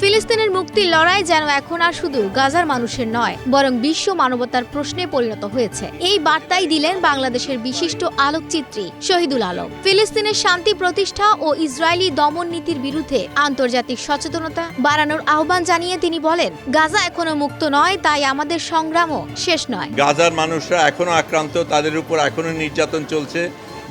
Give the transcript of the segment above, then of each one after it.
ফিলিস্তিনের মুক্তির লড়াই যেন এখন আর শুধু গাজার মানুষের নয়, বরং বিশ্ব মানবতার প্রশ্নে পরিণত হয়েছে। এই বার্তাই দিলেন বাংলাদেশের বিশিষ্ট আলোকচিত্রী শহীদুল আলম। ফিলিস্তিনের শান্তি প্রতিষ্ঠা ও ইসরায়েলি দমন নীতির বিরুদ্ধে আন্তর্জাতিক সচেতনতা বাড়ানোর আহ্বান জানিয়ে তিনি বলেন, গাজা এখনও মুক্ত নয়, তাই আমাদের সংগ্রামও শেষ নয়। গাজার মানুষরা এখনও আক্রান্ত, তাদের উপর এখনও নির্যাতন চলছে।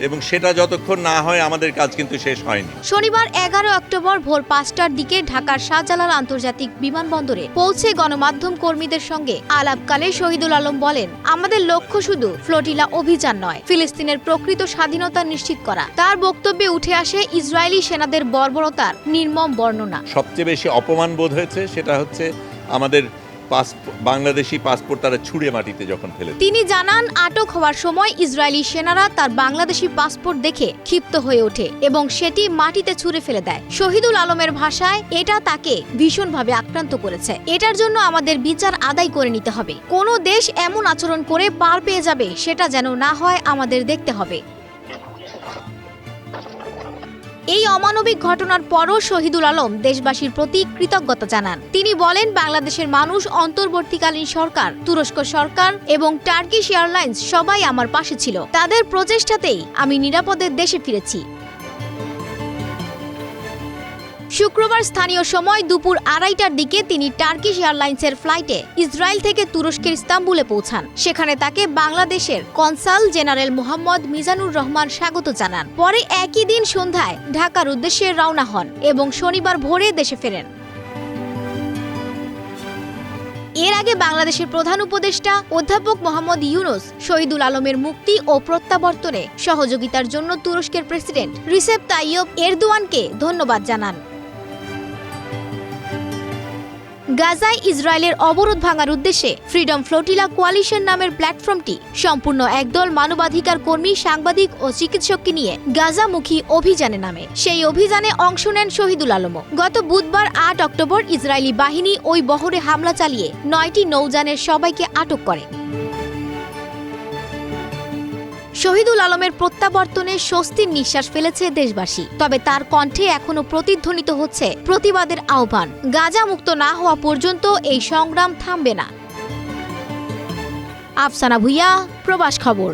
এবং সেটা যতক্ষণ না হয় আমাদের কাজ কিন্তু শেষ হয়নি। শনিবার এগারো অক্টোবর ভোর পাঁচটার দিকে ঢাকার শাহজালাল আন্তর্জাতিক বিমানবন্দরে পৌঁছে গণমাধ্যম কর্মীদের সঙ্গে আলাপকালে শহীদুল আলম বলেন আমাদের লক্ষ্য শুধু ফ্লোটিলা অভিযান নয় ফিলিস্তিনের প্রকৃত স্বাধীনতা নিশ্চিত করা। তার বক্তব্যে উঠে আসে ইসরায়েলি সেনাদের বর্বরতার নির্মম বর্ণনা। সবচেয়ে বেশি অপমান বোধ হয়েছে সেটা হচ্ছে আমাদের বাংলাদেশি পাসপোর্ট তারা ছুঁড়ে মাটিতে যখন ফেলে তিনি জানান, আটক হওয়ার সময় ইসরায়েলি সেনারা তার বাংলাদেশি পাসপোর্ট দেখে ক্ষিপ্ত হয়ে ওঠে এবং সেটি মাটিতে ছুঁড়ে ফেলে দেয়। শহীদুল আলমের ভাষায়, এটা তাকে ভীষণভাবে আক্রান্ত করেছে। এটার জন্য আমাদের বিচার আদায় করে নিতে হবে। কোনো দেশ এমন আচরণ করে পার পেয়ে যাবে, সেটা যেন না হয় আমাদের দেখতে হবে। এই অমানবিক ঘটনার পরও শহীদুল আলম দেশবাসীর প্রতি কৃতজ্ঞতা জানান। তিনি বলেন, বাংলাদেশের মানুষ অন্তর্বর্তীকালীন সরকার, তুরস্ক সরকার এবং টার্কিশ এয়ারলাইন্স সবাই আমার পাশে ছিল। তাদের প্রচেষ্টাতেই আমি নিরাপদে দেশে ফিরেছি। শুক্রবার স্থানীয় সময় দুপুর আড়াইটার দিকে তিনি টার্কিশ এয়ারলাইন্সের ফ্লাইটে ইসরায়েল থেকে তুরস্কের ইস্তাম্বুলে পৌঁছান। সেখানে তাকে বাংলাদেশের কনসাল জেনারেল মোহাম্মদ মিজানুর রহমান স্বাগত জানান। পরে একই দিন সন্ধ্যায় ঢাকার উদ্দেশ্যে রওনা হন এবং শনিবার ভোরে দেশে ফেরেন। এর আগে বাংলাদেশের প্রধান উপদেষ্টা অধ্যাপক মোহাম্মদ ইউনুস, শহীদুল আলমের মুক্তি ও প্রত্যাবর্তনে সহযোগিতার জন্য তুরস্কের প্রেসিডেন্ট রিসেপ তাইয়ব এরদোয়ানকে ধন্যবাদ জানান। গাজায় ইসরায়েলের অবরোধ ভাঙার উদ্দেশ্যে ফ্রিডম ফ্লোটিলা কোয়ালিশন নামের প্ল্যাটফর্মটি সম্পূর্ণ একদল মানবাধিকার কর্মী, সাংবাদিক ও চিকিৎসককে নিয়ে গাজামুখী অভিযানে নামে। সেই অভিযানে অংশ নেন শহীদুল আলমও। গত বুধবার আট অক্টোবর ইসরায়েলি বাহিনী ওই বহরে হামলা চালিয়ে নয়টি নৌযানের সবাইকে আটক করে। শহীদুল আলমের প্রত্যাবর্তনে স্বস্তির নিঃশ্বাস ফেলেছে দেশবাসী। তবে তার কণ্ঠে এখনও প্রতিধ্বনিত হচ্ছে প্রতিবাদের আহ্বান। গাজা মুক্ত না হওয়া পর্যন্ত এই সংগ্রাম থামবে না। আফসানা ভুইয়া, প্রবাস খবর।